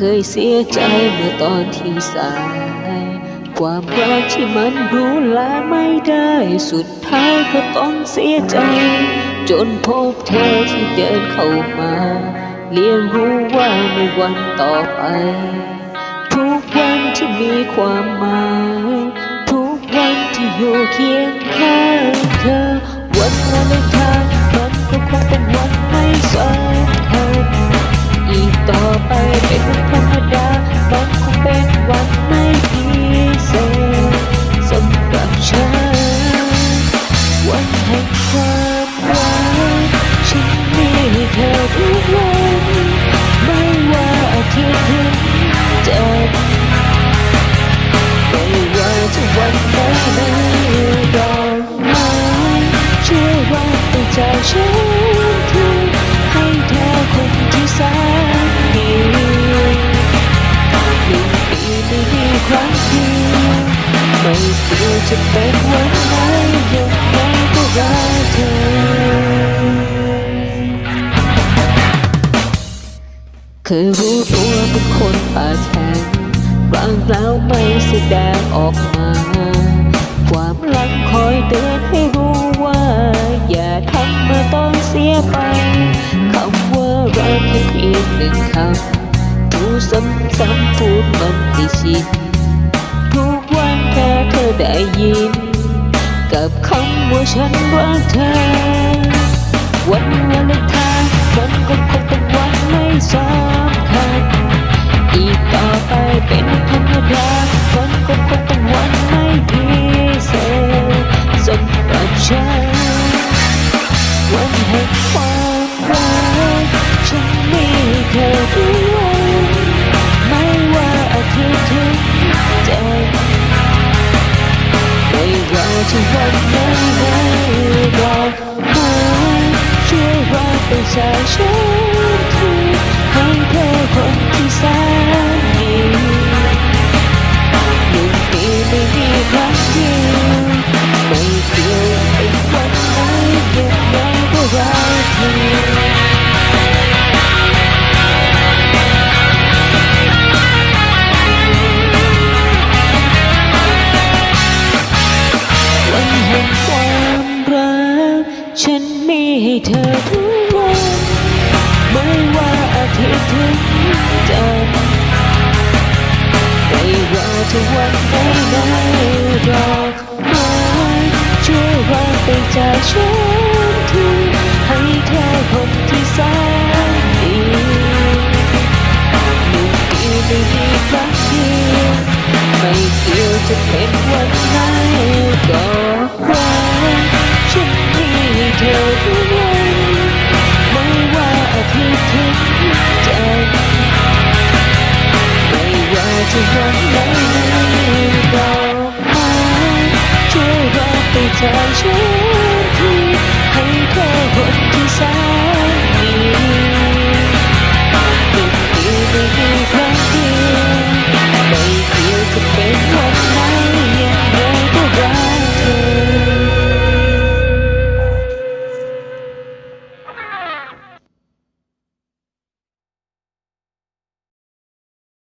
เคยเสียใจเมื่อตอนที่สาย ความรักที่มันดูแลไม่ได้ สุดท้ายก็ต้องเสียใจ จนพบเธอที่เดินเข้ามา เรียนรู้ว่าในวันต่อไป ทุกวันที่มีความหมาย ทุกวันที่อยู่เคียงข้างเธอวันวาเลน ฉันที่ให้เธอคนที่แสนดีหนึ่งปีไม่มีครั้งเดียวไม่เกี่ยวจะเป็นวันไหนยังไงก็รักเธอ เคยรู้ตัวเป็นคนปากแข็งบางแล้วไม่แสดงออกมา ความรักคอยเตือน หนึ่งคำพูดซ้ำๆพูดมันให้ชินทุกวันแค่เธอได้ยิน กับคำว่าฉันรักเธอ วันวาเลนทน์มันก็คงเป็นวันไม่สำคัญอีกต่อไปเป็นธรรมดามันก็คงเป็นวันไม่พิเศษสำหรับฉันวันแห่งความรักฉัน มีเมีใจะยังไม่มีดอกไม้ช่วยรับไปแทนฉัน